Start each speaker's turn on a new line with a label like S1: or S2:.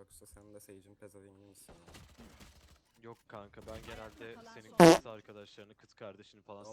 S1: Yoksa sen de Sage'in pezevengi misin?
S2: Yok kanka ben genelde senin kız arkadaşlarını, kız kardeşini falan